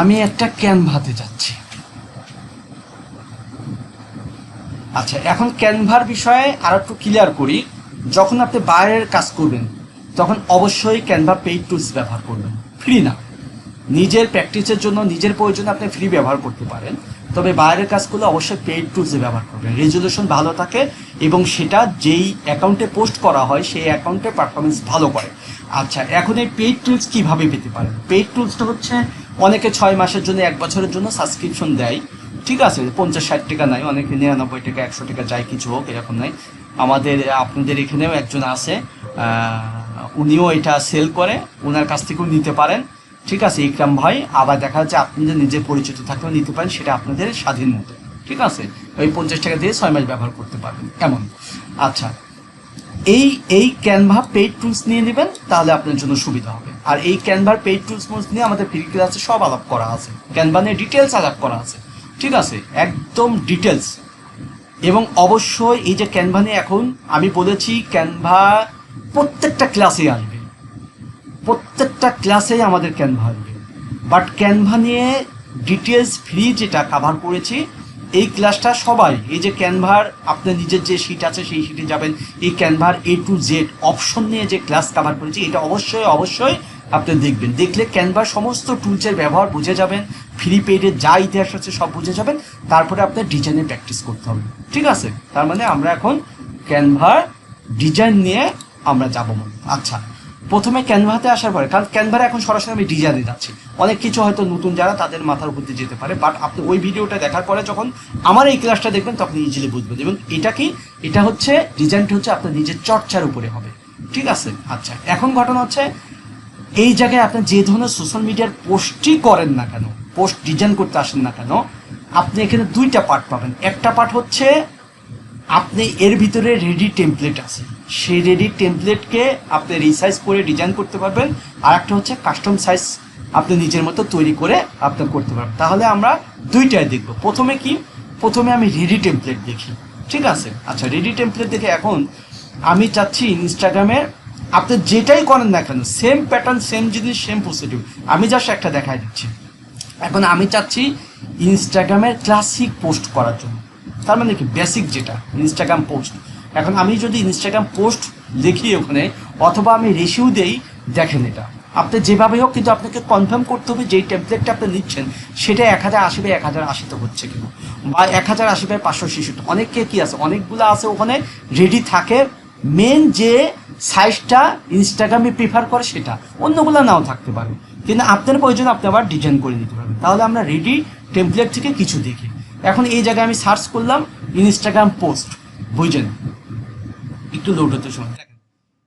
আমি একটা ক্যানভাতে যাচ্ছি। আচ্ছা এখন ক্যানভার বিষয়ে আর একটু ক্লিয়ার করি। যখন আপনি বাইরের কাজ করবেন, তখন অবশ্যই ক্যানভা পেইড টুলস ব্যবহার করবেন। ফ্রি না। নিজের প্র্যাকটিসের জন্য, নিজের প্রয়োজনে আপনি ফ্রি ব্যবহার করতে পারেন। তবে বাইরের কাজ করলে অবশ্যই পেইড টুলস ব্যবহার করবেন। রেজলিউশন ভালো থাকে এবং সেটা যেই অ্যাকাউন্টে পোস্ট করা হয়, সেই অ্যাকাউন্টে পারফরমেন্স ভালো করে। আচ্ছা এখন এই পেইড টুলস কীভাবে পেতে পারেন? পেইড টুলসটা হচ্ছে অনেকে ছয় মাসের জন্য, এক বছরের জন্য সাবস্ক্রিপশন দেয়। ঠিক আছে, পঞ্চাশ ষাট টাকা নাই, অনেকে নিরানব্বই টাকা, একশো টাকা যায় কিছু হোক, এরকম নাই। আমাদের, আপনাদের এখানেও একজন আছে উনিও এটা সেল করে ওনার কাছ থেকেও নিতে পারেন। ঠিক আছে, ইকরাম ভাই, আবার দেখা যাচ্ছে আপনাদের নিজে পরিচিত থাকলেও নিতে পারেন, সেটা আপনাদের স্বাধীন মতো। ঠিক আছে, ওই পঞ্চাশ টাকা দিয়ে ছয় মাস ব্যবহার করতে পারবেন, এমন। আচ্ছা এই এই ক্যানভা পেইড টুলস নিয়ে নেবেন, তাহলে আপনার জন্য সুবিধা হবে। আর এই ক্যানভার পেইড টুলস নিয়ে আমাদের ফ্রি ক্লাসে সব আলাপ করা আছে। ক্যানভা নিয়ে ডিটেলস আলাপ করা আছে। ঠিক আছে? একদম ডিটেলস এবং অবশ্যই এই যে ক্যানভা নিয়ে এখন আমি বলেছি ক্যানভা প্রত্যেকটা ক্লাসে আসবে। প্রত্যেকটা ক্লাসেই আমাদের ক্যানভা আসবে। বাট ক্যানভা নিয়ে ডিটেলস ফ্রি যেটা কাভার করেছি এই ক্লাসটা সবাই, এই যে ক্যানভার আপনার নিজের যে শিট আছে সেই শিটে যাবেন। এই ক্যানভার এ টু জেড অপশন নিয়ে যে ক্লাস কাভার করেছি, এটা অবশ্যই অবশ্যই আপনি দেখবেন। দেখলে ক্যানভার সমস্ত টুলসের ব্যবহার বুঝে যাবেন ফ্রি পেডের যা ইতিহাস আছে সব বুঝে যাবেন, তারপরে আপনার ডিজাইনে প্র্যাকটিস করতে হবে। ঠিক আছে? তার মানে আমরা এখন ক্যানভার ডিজাইন নিয়ে আমরা যাব আচ্ছা প্রথমে ক্যানভাতে আসার পরে, কারণ ক্যানভারে এখন সরাসরি আমি ডিজাইনে যাচ্ছি। অনেক কিছু হয়তো নতুন যারা তাদের মাথার উপর দিয়ে যেতে পারে বাট আপনি ওই ভিডিওটা দেখার পরে যখন আমার এই ক্লাসটা দেখবেন, তখন ইজিলি বুঝবেন। এবং এটা কি? এটা হচ্ছে ডিজাইনটা হচ্ছে আপনার নিজের চর্চার উপরে হবে। ঠিক আছে? আচ্ছা এখন ঘটনা হচ্ছে, এই জায়গায় আপনি যে ধরনের সোশ্যাল মিডিয়ার পোস্টই করেন না কেন পোস্ট ডিজাইন করতে আসেন না কেন, আপনি এখানে দুইটা পার্ট পাবেন। একটা পার্ট হচ্ছে, আপনি এর ভিতরে রেডি টেমপ্লেট আছে। সেই রেডি টেমপ্লেটকে আপনি রিসাইজ করে ডিজাইন করতে পারবেন। আর একটা হচ্ছে কাস্টম সাইজ আপনি নিজের মতো তৈরি করে আপনি করতে পারবেন। তাহলে আমরা দুইটাই দেখব। প্রথমে কি? প্রথমে আমি রেডি টেমপ্লেট দেখি। ঠিক আছে? আচ্ছা রেডি টেমপ্লেট দেখে এখন আমি চাচ্ছি ইনস্টাগ্রামে আপনি যেটাই করেন না কেন সেম প্যাটার্ন সেম জিনিস সেম প্রসিডিউর আমি জাস্ট একটা দেখাই দিচ্ছি। এখন আমি চাচ্ছি ইনস্টাগ্রামের ক্লাসিক পোস্ট করার জন্য। তার মানে কি? বেসিক যেটা ইনস্টাগ্রাম পোস্ট এখন আমি যদি ইনস্টাগ্রাম পোস্ট লিখি ওখানে, অথবা আমি রেশিও দেই, দেখেন এটা। আপনি যেভাবে হোক কিন্তু আপনাকে কনফার্ম করতে হবে যেই টেমপ্লেটটা আপনি নিচ্ছেন, সেটা এক হাজার আশি বাই এক হাজার আশিতে হচ্ছে কিনা, বা এক হাজার আশি বাই পাঁচশো শিশুটা অনেকে কী আছে? অনেকগুলো আছে ওখানে রেডি থাকে। মেন যে সাইজটা ইনস্টাগ্রামে প্রিফার করে সেটা। অন্যগুলো নাও থাকতে পারে। কিন্তু আপনার প্রয়োজন আপনি আবার ডিজাইন করে নিতে পারবেন। তাহলে আমরা রেডি টেমপ্লেট থেকে কিছু দেখি। এখন এই জায়গায় আমি সার্চ করলাম ইনস্টাগ্রাম পোস্ট বুঝছেন একটু লোড হতে সময়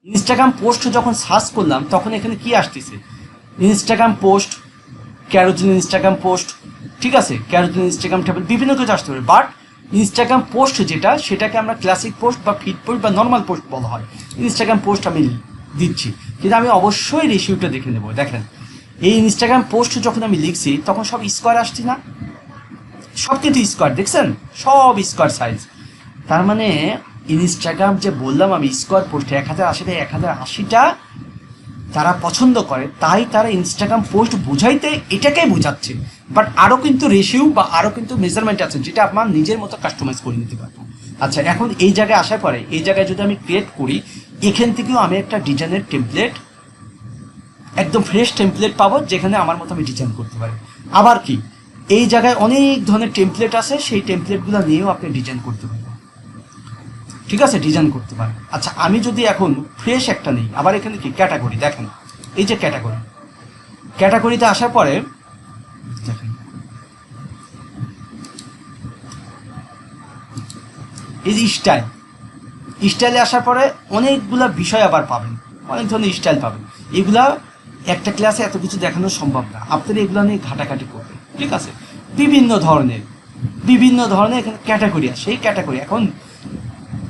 ইনস্টাগ্রাম পোস্ট যখন সার্চ করলাম, তখন এখানে কি আসতেছে? ইনস্টাগ্রাম পোস্ট ক্যারোটিন ইনস্টাগ্রাম পোস্ট ঠিক আছে? ক্যারোটিন ইনস্টাগ্রাম টেবিল বিভিন্ন কিছু আসতে পারে। বাট ইনস্টাগ্রাম পোস্ট যেটা, সেটাকে আমরা ক্লাসিক পোস্ট বা ফিড পোস্ট বা নর্মাল পোস্ট বলা হয়। ইনস্টাগ্রাম পোস্ট আমি দিচ্ছি। কিন্তু আমি অবশ্যই রেশিওটা দেখে নেব। দেখেন, এই ইনস্টাগ্রাম পোস্ট যখন আমি লিখছি, তখন সব স্কোয়ার আসছে না? সব কিন্তু স্কোয়ার দেখছেন? সব স্কোয়ার সাইজ তার মানে ইনস্টাগ্রাম যে বললাম আমি স্কোয়ার পোস্ট এক হাজার আশিটা এক হাজার আশিটা তারা পছন্দ করে, তাই তারা ইনস্টাগ্রাম পোস্ট বোঝাইতে এটাকেই বোঝাচ্ছে। বাট আরও কিন্তু রেশিও বা আরও কিন্তু মেজারমেন্ট আছে, যেটা আপনার নিজের মতো কাস্টমাইজ করে নিতে পারবেন আচ্ছা এখন এই জায়গায় আসার পরে, এই জায়গায় যদি আমি ক্রিয়েট করি, এখান থেকেও আমি একটা ডিজাইনের টেমপ্লেট একদম ফ্রেশ টেমপ্লেট পাবো, যেখানে আমার মতো আমি ডিজাইন করতে পারি। আবার কি, এই জায়গায় অনেক ধরনের টেমপ্লেট আছে, সেই টেমপ্লেটগুলো নিয়েও আপনি ডিজাইন করতে পারবেন ঠিক আছে ডিজাইন করতে পারেন। আচ্ছা আমি যদি এখন ফ্রেশ একটা নিই, আবার এখানে কি? ক্যাটাগরি দেখেন। এই যে ক্যাটাগরি ক্যাটাগরিতে আসার পরে, দেখেন। এই যে স্টাইল স্টাইলে আসার পরে অনেকগুলা বিষয় আবার পাবেন। অনেক ধরনের স্টাইল পাবেন। এগুলা একটা ক্লাসে এত কিছু দেখানো সম্ভব না। আপনারা এগুলো নিয়ে ঘাটাঘাটি করবেন, ঠিক আছে? বিভিন্ন ধরনের বিভিন্ন ধরনের এখানে ক্যাটাগরি আছে। সেই ক্যাটাগরি এখন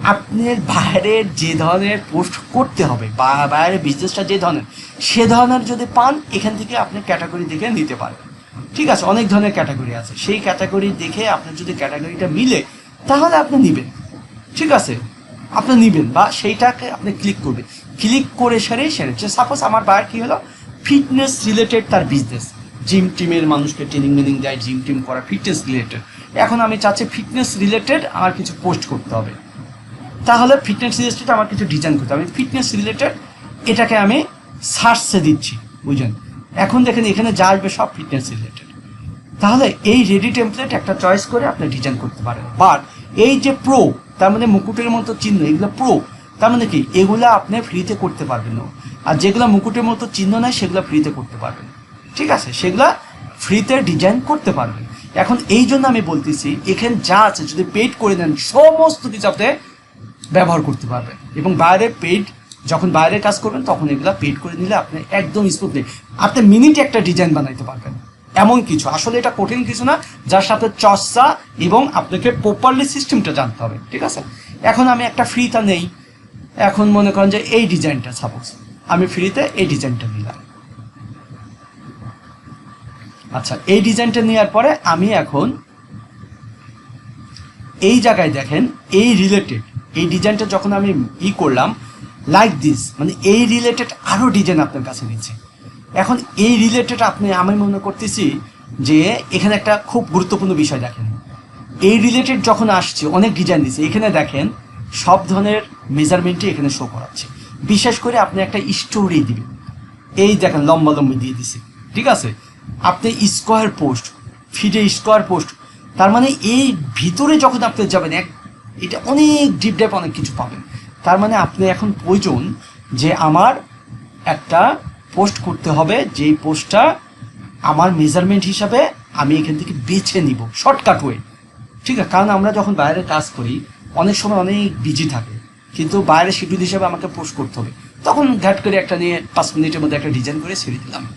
আপনার বাইরের যে ধরনের পোস্ট করতে হবে বা বাইরের বিজনেসটা যে ধরনের, সে ধরনের যদি পান, এখান থেকে আপনি ক্যাটাগরি দেখে নিতে পারেন। ঠিক আছে, অনেক ধরনের ক্যাটাগরি আছে। সেই ক্যাটাগরি দেখে আপনার যদি ক্যাটাগরিটা মিলে, তাহলে আপনি নেবেন। ঠিক আছে? আপনি নেবেন বা সেইটাকে আপনি ক্লিক করবেন। ক্লিক করে সেরে সেরে সাপোজ আমার বাইরে কী হলো? ফিটনেস রিলেটেড তার বিজনেস জিম টিমের মানুষকে ট্রেনিং মেনিং দেয় জিম টিম করা ফিটনেস রিলেটেড এখন আমি চাচ্ছি ফিটনেস রিলেটেড আমার কিছু পোস্ট করতে হবে। তাহলে ফিটনেস রিলেটেড আমার কিছু ডিজাইন করতে হবে। ফিটনেস রিলেটেড এটাকে আমি সার্চে দিচ্ছি, বুঝলেন? এখন দেখেন এখানে যা আসবে সব ফিটনেস রিলেটেড তাহলে এই রেডি টেমপ্লেট একটা চয়েস করে আপনি ডিজাইন করতে পারেন। বাট এই যে প্রো তার মানে মুকুটের মতো চিহ্ন, এগুলো প্রো তার মানে কি? এগুলো আপনি ফ্রিতে করতে পারবেন না। আর যেগুলো মুকুটের মতো চিহ্ন নেয় সেগুলো ফ্রিতে করতে পারবেন ঠিক আছে? সেগুলা ফ্রিতে ডিজাইন করতে পারবেন। এখন এই জন্য আমি বলতেছি, এখানে যা আছে, যদি পেড করে দেন, সমস্ত কিছু আপনি ব্যবহার করতে পারবেন। এবং বাইরে পেড যখন বাইরে কাজ করবেন, তখন এগুলা পেড করে নিলে আপনি একদম স্মুথলি আপনি মিনিটে একটা ডিজাইন বানাইতে পারবেন। এমন কিছু। আসলে এটা কঠিন কিছু না। যার সাথে চর্চা এবং আপনাকে প্রপারলি সিস্টেমটা জানতে হবে। ঠিক আছে? এখন আমি একটা ফ্রিটা নেই। এখন মনে করেন যে এই ডিজাইনটা সাপোজ আমি ফ্রিতে এই ডিজাইনটা নিলাম। আচ্ছা এই ডিজাইনটা নেওয়ার পরে আমি এখন এই জায়গায় দেখেন, এই রিলেটেড এই ডিজাইনটা যখন আমি ই করলাম লাইক দিস মানে এই রিলেটেড আরও ডিজাইন আপনার কাছে নিচ্ছে। এখন এই রিলেটেড আপনি, আমি মনে করতেছি যে এখানে একটা খুব গুরুত্বপূর্ণ বিষয় দেখেন। এই রিলেটেড যখন আসছে, অনেক ডিজাইন দিচ্ছে এখানে দেখেন সব ধরনের মেজারমেন্টই এখানে শো করাচ্ছে। বিশেষ করে আপনি একটা স্টোরি দিবেন। এই দেখেন লম্বা লম্বি দিয়ে দিছে, ঠিক আছে? আপনি স্কোয়ার পোস্ট ফিডে স্কোয়ার পোস্ট তার মানে এই ভিতরে যখন আপনি যাবেন, এক এটা অনেক ডিপ ডাইপ অনেক কিছু পাবেন। তার মানে আপনি এখন প্রয়োজন যে আমার একটা পোস্ট করতে হবে, যেই পোস্টটা আমার মেজারমেন্ট হিসাবে আমি এখান থেকে বেছে নিব শর্টকাট ওয়ে ঠিক আছে? কারণ আমরা যখন বাইরে কাজ করি, অনেক সময় অনেক বিজি থাকে। কিন্তু বাইরে শিডিউল হিসাবে আমাকে পোস্ট করতে হবে। তখন ঘাট করে একটা নিয়ে পাঁচ মিনিটের মধ্যে একটা ডিজাইন করে ছেড়ে দিলাম।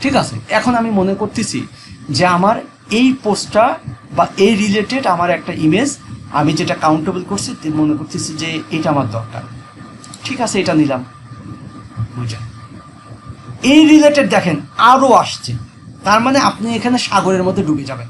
ঠিক আছে? এখন আমি মনে করতেছি যে আমার এই পোস্টটা বা এই রিলেটেড আমার একটা ইমেজ আমি যেটা কাউন্টেবল করছি মনে করতেছি যে এটা আমার দরকার। ঠিক আছে, এটা নিলাম। বুঝা। এই রিলেটেড দেখেন আরও আসছে। তার মানে আপনি এখানে সাগরের মধ্যে ডুবে যাবেন।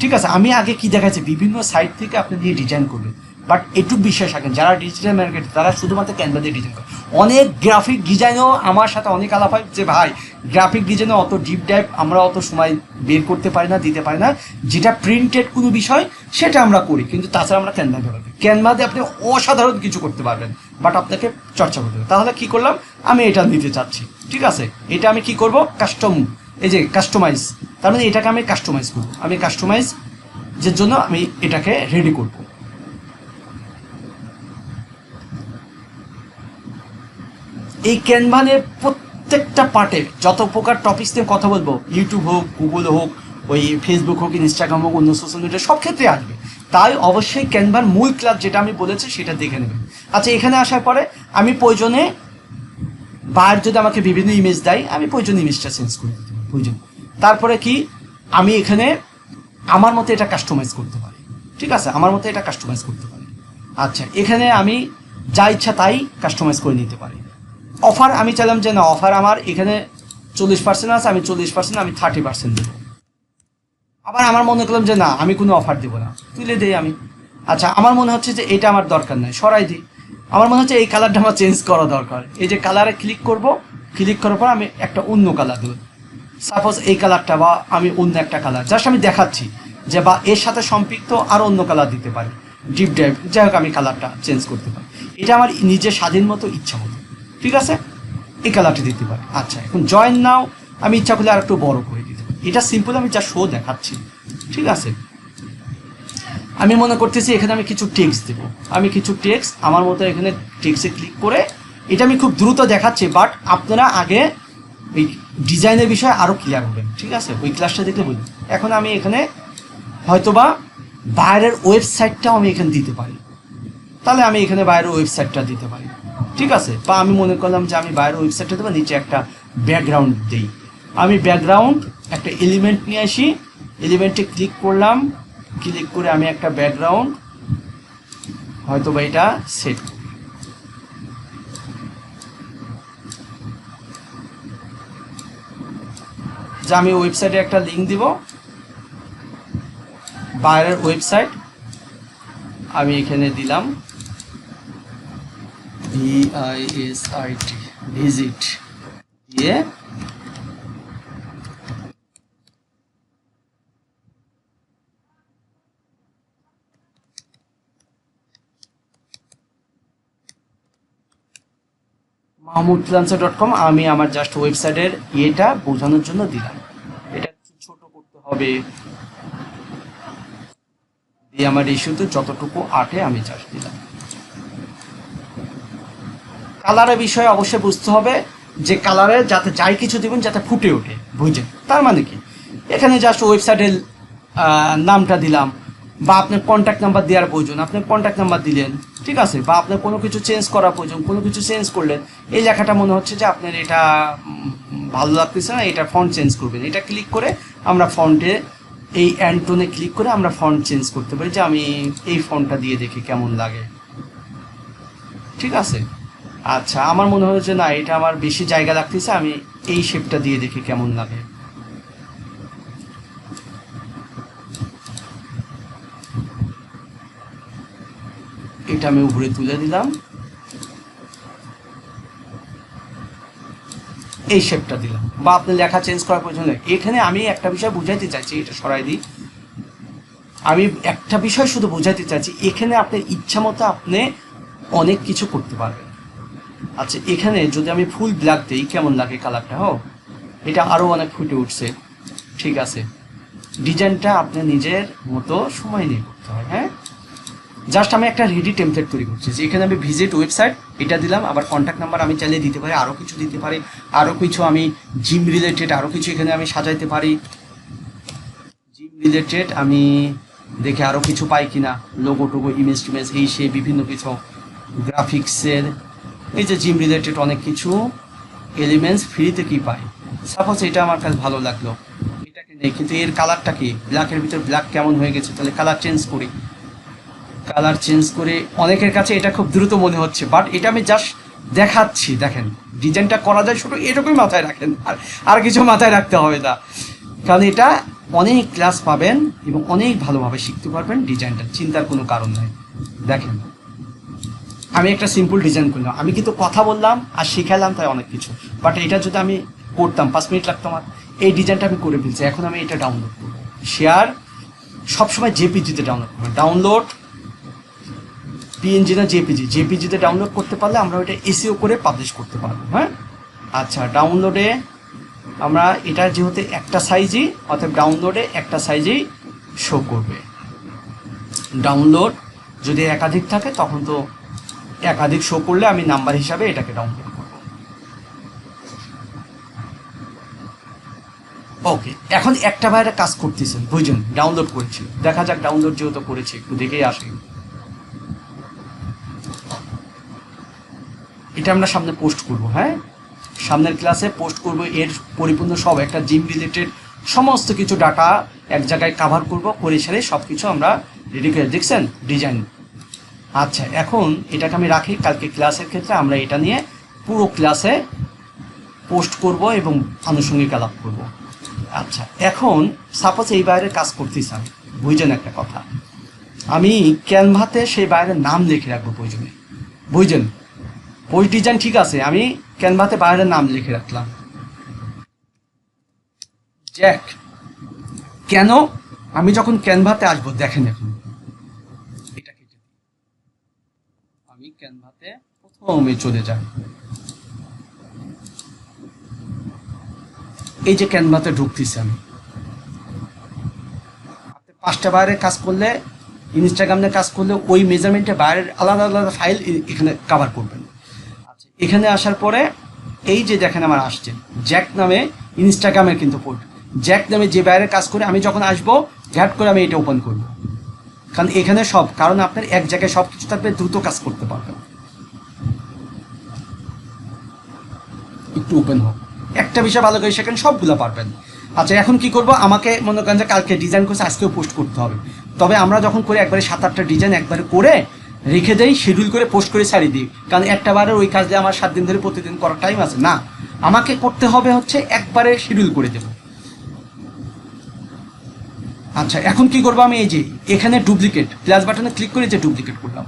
ঠিক আছে, আমি আগে কি দেখাচ্ছি? বিভিন্ন সাইট থেকে আপনি দিয়ে ডিজাইন করবেন। বাট একটু বিশ্বাস রাখেন, যারা ডিজিটাল মার্কেট তারা শুধুমাত্র ক্যানভা দিয়ে ডিজাইন করে। অনেক গ্রাফিক ডিজাইনও আমার সাথে অনেক আলাপ হয় যে, ভাই গ্রাফিক ডিজাইনে অত ডিপ ডাইভ আমরা অত সময় বের করতে পারি না, দিতে পারি না। যেটা প্রিন্টেড কোনো বিষয়, সেটা আমরা করি। কিন্তু তাছাড়া আমরা ক্যানভা ব্যবহার করি। ক্যানভাতে আপনি অসাধারণ কিছু করতে পারবেন। বাট আপনাকে চর্চা করতে হবে। তাহলে কী করলাম? আমি এটা নিতে চাচ্ছি। ঠিক আছে? এটা আমি কি করব? কাস্টম এই যে কাস্টমাইজ তার মানে এটাকে আমি কাস্টমাইজ করব। আমি কাস্টমাইজ যে জন্য আমি এটাকে রেডি করব। এই ক্যানভানের প্রত্যেকটা পার্টে যত প্রকার টপিক্স নিয়ে কথা বলব ইউটিউব হোক গুগল হোক, ওই ফেসবুক হোক ইনস্টাগ্রাম হোক, অন্য সোশ্যাল মিডিয়া সব ক্ষেত্রে আসবে। তাই অবশ্যই ক্যানভার মূল ক্লাস যেটা আমি বলেছি, সেটা দেখে নেবেন। আচ্ছা এখানে আসার পরে আমি প্রয়োজনে বার যদি আমাকে বিভিন্ন ইমেজ দেয়, আমি প্রয়োজন ইমেজটা চেঞ্জ করে দিতে পারি প্রয়োজন তারপরে কি? আমি এখানে আমার মতো এটা কাস্টমাইজ করতে পারি। ঠিক আছে? আমার মতো এটা কাস্টমাইজ করতে পারি। আচ্ছা এখানে আমি যা ইচ্ছা তাই কাস্টমাইজ করে নিতে পারি। অফার, আমি চাইলাম যে না, অফার আমার এখানে চল্লিশ পার্সেন্ট আছে, আমি চল্লিশ পার্সেন্ট আমি থার্টি পার্সেন্ট দেবো। আবার আমার মনে করলাম যে না, আমি কোনো অফার দেবো না। তুলে দেই আমি। আচ্ছা আমার মনে হচ্ছে যে এটা আমার দরকার নাই, সরাই দিই। আমার মনে হচ্ছে এই কালারটা আমার চেঞ্জ করা দরকার। এই যে কালারে ক্লিক করব ক্লিক করার পর আমি একটা অন্য কালার দেবো। সাপোজ এই কালারটা বা আমি অন্য একটা কালার জাস্ট আমি দেখাচ্ছি যে বা এর সাথে সম্পৃক্ত আরও অন্য কালার দিতে পারি। ডিপ ড্রাইভ যাই হোক আমি কালারটা চেঞ্জ করতে পারি। এটা আমার নিজের স্বাধীন মতো ইচ্ছা মতো। ঠিক আছে? এই কালারটি দিতে পারি আচ্ছা এখন জয়েন নাও আমি ইচ্ছা করলে আর একটু বড় করে দিতে পারি। এটা সিম্পল আমি যা শো দেখাচ্ছি। ঠিক আছে? আমি মনে করতেছি এখানে আমি কিছু টেক্স দেবো। আমি কিছু টেক্স আমার মতো এখানে টেক্সে ক্লিক করে এটা আমি খুব দ্রুত দেখাচ্ছি বাট আপনারা আগে ওই ডিজাইনের বিষয়ে আরও ক্লিয়ার হবেন। ঠিক আছে? ওই ক্লাসটা দেখলে বুঝবেন। এখন আমি এখানে হয়তোবা বাইরের ওয়েবসাইটটাও আমি এখানে দিতে পারি। তাহলে আমি এখানে বাইরের ওয়েবসাইটটা দিতে পারি। ঠিক আছে? বা আমি মনে করলাম যে আমি বাইরের ওয়েবসাইটটা দেবো, নিচে একটা ব্যাকগ্রাউন্ড দিই। আমি ব্যাকগ্রাউন্ড একটা এলিমেন্ট নিয়ে আসি। এলিমেন্টে ক্লিক করলাম। ক্লিক করে আমি একটা ব্যাকগ্রাউন্ড হয়তো বা এটা সেট যে আমি ওয়েবসাইটে একটা লিঙ্ক দিব। বাইরের ওয়েবসাইট আমি এখানে দিলাম। ভিআইএসআইটি ভিজিট দিয়ে মাহমুদ ডট কম আমি আমার জাস্ট ওয়েবসাইটের ইয়েটা বোঝানোর জন্য দিলাম। এটা ছোট করতে হবে। দিয়ে আমার রেশিওতে যতটুকু আটে আমি চাষ দিলাম। কালারের বিষয়ে অবশ্যই বুঝতে হবে যে কালারে যাতে যাই কিছু দিবেন, যাতে ফুটে ওঠে বুঝছেন তার মানে কি? এখানে জাস্ট ওয়েবসাইটের নামটা দিলাম, বা আপনার কন্ট্যাক্ট নাম্বার দেওয়ার প্রয়োজন। আপনি কন্ট্যাক্ট নাম্বার দিলেন, ঠিক আছে? বা আপনার কোনো কিছু চেঞ্জ করা প্রয়োজন, কোনো কিছু চেঞ্জ করলেন, এই লেখাটা মনে হচ্ছে যে আপনার এটা ভালো লাগতেছে না, এটা ফন্ট চেঞ্জ করবেন। এটা ক্লিক করে আমরা ফন্টে এই অ্যান্টোনে ক্লিক করে আমরা ফন্ট চেঞ্জ করতে পারি যে আমি এই ফন্টটা দিয়ে দেখি কেমন লাগে। ঠিক আছে? আচ্ছা আমার মনে হয়েছে না, এটা আমার বেশি জায়গা লাগতেছে, আমি এই শেপটা দিয়ে দেখি কেমন লাগে। এটা আমি উপরে তুলে দিলাম। এই শেপটা দিলাম। বা আপনি লেখা চেঞ্জ করার প্রয়োজন নেই। এখানে আমি একটা বিষয় বুঝাইতে চাইছি, এটা সরাই দিই। আমি একটা বিষয় শুধু বোঝাতে চাইছি, এখানে আপনার ইচ্ছা মতো আপনি অনেক কিছু করতে পারবেন। আচ্ছা এখানে যদি আমি ফুল ব্ল্যাক দিই, কেমন লাগে কালারটা হো এটা আরও অনেক ফুটে উঠছে। ঠিক আছে। ডিজাইনটা আপনি নিজের মতো সময় নিয়ে করতে হয় হ্যাঁ? জাস্ট আমি একটা রেডি টেমপ্লেট তৈরি করছি, যে এখানে আমি ভিজিট ওয়েবসাইট এটা দিলাম, আবার কন্ট্যাক্ট নাম্বার আমি চাইলে দিতে পারি আরও কিছু দিতে পারি আরও কিছু আমি জিম রিলেটেড আরও কিছু এখানে আমি সাজাইতে পারি। জিম রিলেটেড আমি দেখে আরও কিছু পাই কিনা লোগো টোগো ইমেজ টিমেজ এই সে, বিভিন্ন কিছু গ্রাফিক্সের এই যে জিম রিলেটেড অনেক কিছু এলিমেন্টস ফ্রিতে কি পাই সাপোজ এটা আমার কাছে ভালো লাগল। এটাকে নেই, কিন্তু এর কালারটা কি? ব্ল্যাকের ভিতর ব্ল্যাক কেমন হয়ে গেছে? তাহলে কালার চেঞ্জ করি। কালার চেঞ্জ করে অনেকের কাছে এটা খুব দ্রুত মনে হচ্ছে বাট এটা আমি জাস্ট দেখাচ্ছি, দেখেন। ডিজাইনটা করা যায় শুধু এটুকুই মাথায় রাখেন, আর আর কিছু মাথায় রাখতে হবে না। কারণ এটা অনেক ক্লাস পাবেন এবং অনেক ভালোভাবে শিখতে পারবেন ডিজাইনটা চিন্তার কোনো কারণ নাই। দেখেন। আমি একটা সিম্পল ডিজাইন করলাম আমি কিন্তু কথা বললাম আর শিখালাম তাই অনেক কিছু। বাট এটা যদি আমি করতাম, পাঁচ মিনিট লাগতো আমার। এই ডিজাইনটা আমি করে ফেলছি। এখন আমি এটা ডাউনলোড করব। শেয়ার সবসময় জেপিজিতে ডাউনলোড করব। ডাউনলোড পিএনজি না জেপিজি জেপিজিতে ডাউনলোড করতে পারলে আমরা ওইটা এসিও করে পাবলিশ করতে পারব হ্যাঁ? আচ্ছা ডাউনলোডে আমরা এটা যেহেতু একটা সাইজই অর্থাৎ ডাউনলোডে একটা সাইজেই শো করবে। ডাউনলোড যদি একাধিক থাকে, তখন তো একাধিক শো করলে আমি নাম্বার হিসাবে এটাকে ডাউনলোড করব। ওকে এখন একটা ভাইরা কাজ করতেছেন, বুঝছেন? ডাউনলোড করেছি দেখা যাক ডাউনলোড যেহেতু করেছি, একটু দেখেই আসি। এটা আমরা সামনে পোস্ট করব হ্যাঁ? সামনের ক্লাসে পোস্ট করব, এর পরিপূর্ণ সব একটা জিম রিলেটেড সমস্ত কিছু ডাটা এক জায়গায় কাভার করব করে সেরে সব কিছু আমরা রেডি করে, দেখছেন? ডিজাইন আচ্ছা এখন এটাকে আমি রাখি। কালকে ক্লাসের ক্ষেত্রে আমরা এটা নিয়ে পুরো ক্লাসে পোস্ট করব এবং আনুষঙ্গিক আলাপ করব। আচ্ছা এখন সাপোজ এই বাইরে কাজ করতেছি আমি, বুঝছেন একটা কথা। আমি ক্যানভাতে সেই বাইরের নাম লিখে রাখব প্রয়োজনে। বুঝছেন? পোস্ট ডিজাইন ঠিক আছে, আমি ক্যানভাতে বাইরের নাম লিখে রাখলাম। জ্যাক কেন আমি যখন ক্যানভাতে আসব, দেখেন এখন এটা কেটে দিই। আমি ক্যানভাতে প্রথমে চলে যাই এই যে ক্যানভাতে ঢুকতেছি আমি। আপনি পাঁচটা বাইরে কাজ করলে, ইনস্টাগ্রামে কাজ করলে ওই মেজারমেন্টে বাইরের আলাদা আলাদা ফাইল এখানে কাভার করবেন। আচ্ছা এখানে আসার পরে এই যে দেখেন আমার আসছে, জ্যাক নামে ইনস্টাগ্রামের কিন্তু পোর্ট জ্যাক নামে যে বাইরে কাজ করে আমি যখন আসব ঘ্যাট করে আমি এটা ওপেন করব। কারণ এখানে সব কারণ আপনার এক জায়গায় সব কিছু থাকবে দ্রুত কাজ করতে পারবেন। একটু ওপেন হোক। একটা বিষয় ভালো করে সেখানে সবগুলো পারবেন। আচ্ছা এখন কি করব? আমাকে মনে করেন যে কালকে ডিজাইন করছে আজকেও পোস্ট করতে হবে। তবে আমরা যখন করে একবারে সাত আটটা ডিজাইন একবারে করে রেখে দেই শিডিউল করে পোস্ট করে ছাড়িয়ে দিই। কারণ একটা বারের ওই কাজ দিয়ে আমার সাত দিন ধরে প্রতিদিন করার টাইম আছে। না আমাকে করতে হবে হচ্ছে একবারে শিডিউল করে দেবো। আচ্ছা এখন কি করব আমি? এই যে, এখানে ডুপ্লিকেট প্লাস বাটনে ক্লিক করে যে ডুপ্লিকেট করলাম।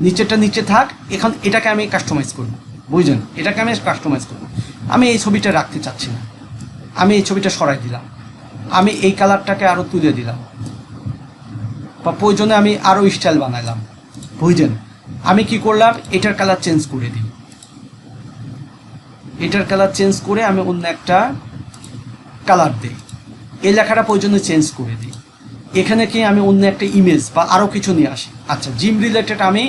নিচেরটা নিচে থাক, এখন এটাকে আমি কাস্টমাইজ করব। বুঝলেন? এটাকে আমি কাস্টমাইজ করব। আমি এই ছবিটা রাখতে চাচ্ছি না। আমি এই ছবিটা সরাই দিলাম। আমি এই কালারটাকে আরও তুলে দিলাম। বা প্রয়োজনে আমি আরও স্টাইল বানাইলাম। বুঝলেন? আমি কি করলাম? এটার কালার চেঞ্জ করে দিই। এটার কালার চেঞ্জ করে আমি অন্য একটা কালার দিই। এই লেখাটা প্রয়োজনে চেঞ্জ করে দিই। এখানে কি আমি অন্য একটা ইমেজ বা আরও কিছু নিয়ে আসি? আচ্ছা জিম রিলেটেড আমি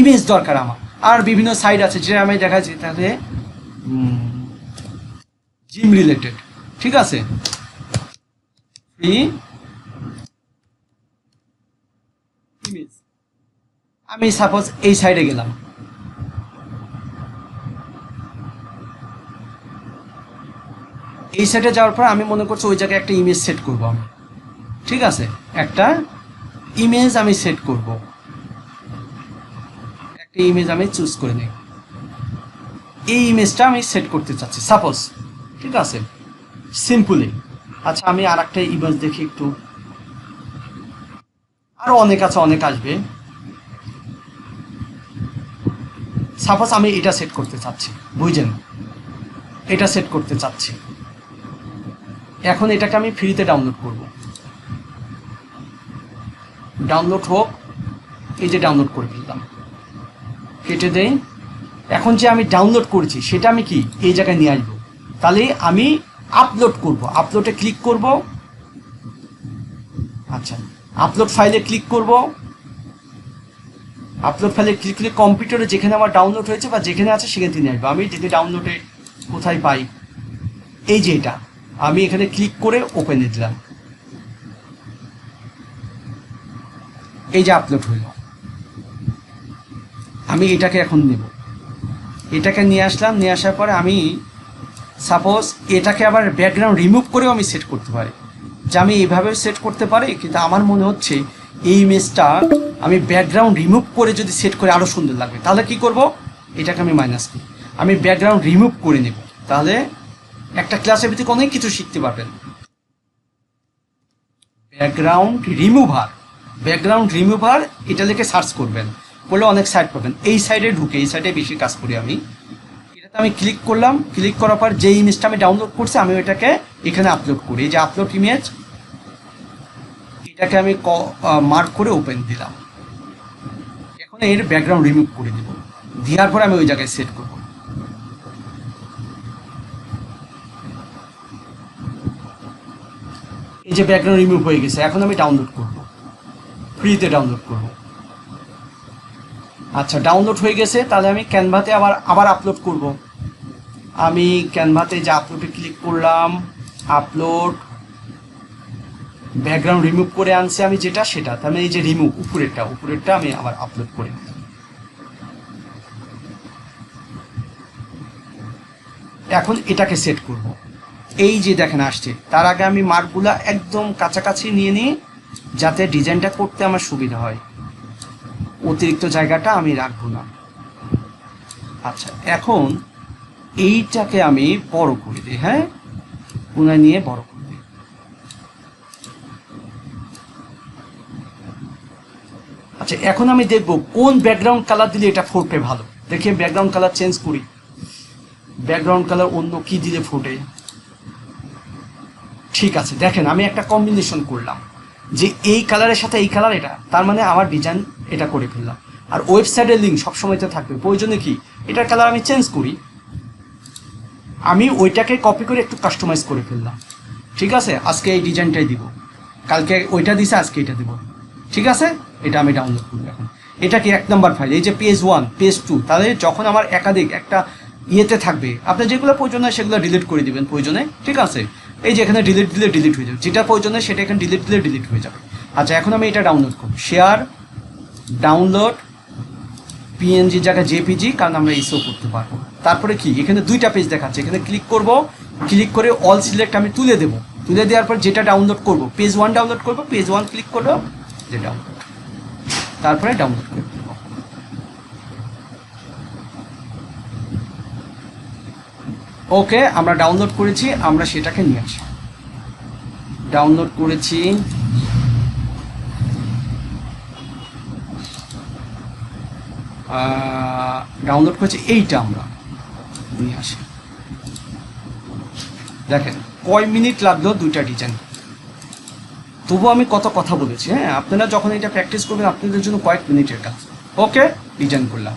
ইমেজ দরকার আমার। আর বিভিন্ন সাইড আছে যেটা আমি দেখাচ্ছি তাহলে জিম রিলেটেড ঠিক আছে? ইমেজ আমি সাপোজ এই সাইডে গেলাম। এই সাইডে যাওয়ার পর আমি মনে করছি ওই জায়গায় একটা ইমেজ সেট করব আমি। ঠিক আছে? একটা ইমেজ আমি সেট করব। একটা ইমেজ আমি চুজ করে নিই। এই ইমেজটা আমি সেট করতে চাচ্ছি। সাপোজ ঠিক আছে? সিম্পলি আচ্ছা আমি আর একটা ইমেজ দেখি একটু। আরও অনেক আছে, অনেক আসবে। সাপোজ আমি এটা সেট করতে চাচ্ছি, বুঝছেন? এটা সেট করতে চাচ্ছি। এখন এটাকে আমি ফ্রিতে ডাউনলোড করব। ডাউনলোড হোক, এই যে ডাউনলোড করে ফেললাম। কেটে দেই। এখন যে আমি ডাউনলোড করেছি, সেটা আমি কি এই জায়গায় নিয়ে আসব? তাহলে আমি আপলোড করব। আপলোডে ক্লিক করব। আচ্ছা আপলোড ফাইলে ক্লিক করব। আপলোড ফাইলে ক্লিক করে কম্পিউটারে যেখানে আমার ডাউনলোড হয়েছে বা যেখানে আছে, সেখানে নিয়ে আসব। আমি যদি ডাউনলোডে কোথায় পাই? এই যে এটা। আমি এখানে ক্লিক করে ওপেনে দিলাম। এই যে আপলোড হইল আমি এটাকে এখন নেব। এটাকে নিয়ে আসলাম, নিয়ে আসার পরে আমি সাপোজ এটাকে আবার ব্যাকগ্রাউন্ড রিমুভ করেও আমি সেট করতে পারি। যে আমি এইভাবেও সেট করতে পারি, কিন্তু আমার মনে হচ্ছে এই ইমেজটা আমি ব্যাকগ্রাউন্ড রিমুভ করে যদি সেট করে আরও সুন্দর লাগবে। তাহলে কি করব? এটাকে আমি মাইনাস করি। আমি ব্যাকগ্রাউন্ড রিমুভ করে নেব। তাহলে একটা ক্লাসের ভিতরে অনেক কিছু শিখতে পারবেন। ব্যাকগ্রাউন্ড রিমুভার ব্যাকগ্রাউন্ড রিমুভার এটা লিখে সার্চ করবেন, করলে অনেক সাইট পাবেন। এই সাইডে ঢুকে, এই সাইডে বেশি কাজ করি আমি। এটাতে আমি ক্লিক করলাম ক্লিক করার পর যে ইমেজটা আমি ডাউনলোড করছি, আমি ওইটাকে এখানে আপলোড করি। এই যে আপলোড ইমেজ এটাকে আমি মার্ক করে ওপেন দিলাম। এখন এর ব্যাকগ্রাউন্ড রিমুভ করে দেব। দেওয়ার পরে আমি ওই জায়গায় সেট করব। এই যে ব্যাকগ্রাউন্ড রিমুভ হয়ে গেছে, এখন আমি ডাউনলোড করব। ফ্রিতে ডাউনলোড করব। আচ্ছা ডাউনলোড হয়ে গেছে, তাহলে আমি ক্যানভাতে আবার আবার আপলোড করব। আমি ক্যানভাতে যে আপলোডে ক্লিক করলাম আপলোড ব্যাকগ্রাউন্ড রিমুভ করে আনছি আমি যেটা, সেটা। তার মানে এই যে রিমুভ উপরেরটা উপরেরটা আমি আবার আপলোড করে এখন এটাকে সেট করব। এই যে দেখেন, আসছে। তার আগে আমি মার্কগুলা একদম কাছাকাছি নিয়ে নিই। যাতে ডিজাইনটা করতে আমার সুবিধা হয়। অতিরিক্ত জায়গাটা আমি রাখব না। আচ্ছা এখন এইটাকে আমি বড় করে দিই হ্যাঁ? পুনরায় নিয়ে বড় করে দিই। আচ্ছা এখন আমি দেখব কোন ব্যাকগ্রাউন্ড কালার দিলে এটা ফুটবে ভালো। দেখি ব্যাকগ্রাউন্ড কালার চেঞ্জ করি। ব্যাকগ্রাউন্ড কালার অন্য কি দিলে ফুটে? ঠিক আছে, দেখেন, আমি একটা কম্বিনেশন করলাম। যে এই কালারের সাথে এই কালার এটা, তার মানে আমার ডিজাইন এটা করে ফেললাম। আর ওয়েবসাইটের লিঙ্ক সবসময় তো থাকবে। প্রয়োজনে কি? এটার কালার আমি চেঞ্জ করি। আমি ওইটাকে কপি করে একটু কাস্টমাইজ করে ফেললাম। ঠিক আছে? আজকে এই ডিজাইনটাই দিব। কালকে ওইটা দিছে, আজকে এটা দিব। ঠিক আছে? এটা আমি ডাউনলোড করব এখন। এটা কি এক নম্বর ফাইল এই যে পেজ ওয়ান পেজ টু তাহলে যখন আমার একাধিক একটা ইয়েতে থাকবে আপনার যেগুলো প্রয়োজন হয় সেগুলো ডিলিট করে দিবেন প্রয়োজনে। ঠিক আছে? এই যে এখানে ডিলিট দিলে ডিলিট হয়ে যাবে। যেটা প্রয়োজন সেটা এখানে ডিলিট দিলে ডিলিট হয়ে যাবে। আচ্ছা এখন আমি এটা ডাউনলোড করব। শেয়ার ডাউনলোড পিএনজি জায়গায় জেপিজি কারণ আমরা ইসো করতে পারব। তারপরে কি? এখানে দুইটা পেজ দেখাচ্ছে। এখানে ক্লিক করব ক্লিক করে অল সিলেক্ট আমি তুলে দেবো। তুলে দেওয়ার পর যেটা ডাউনলোড করব পেজ ওয়ান ডাউনলোড করব পেজ ওয়ান ক্লিক করব যে ডাউনলোড তারপরে ডাউনলোড করে দেবো ওকে, আমরা ডাউনলোড করেছি, আমরা সেটাকে নিয়ে আসি। ডাউনলোড করেছি। ডাউনলোড করেছি, এইটা আমরা নিয়ে আসি। দেখেন, কয় মিনিট লাগল দুইটা ডিজাইন তবু আমি কত কথা বলেছি হ্যাঁ? আপনারা যখন এটা প্র্যাকটিস করবেন, আপনাদের জন্য কয়েক মিনিটের কাজ। ওকে ডিজাইন করলাম।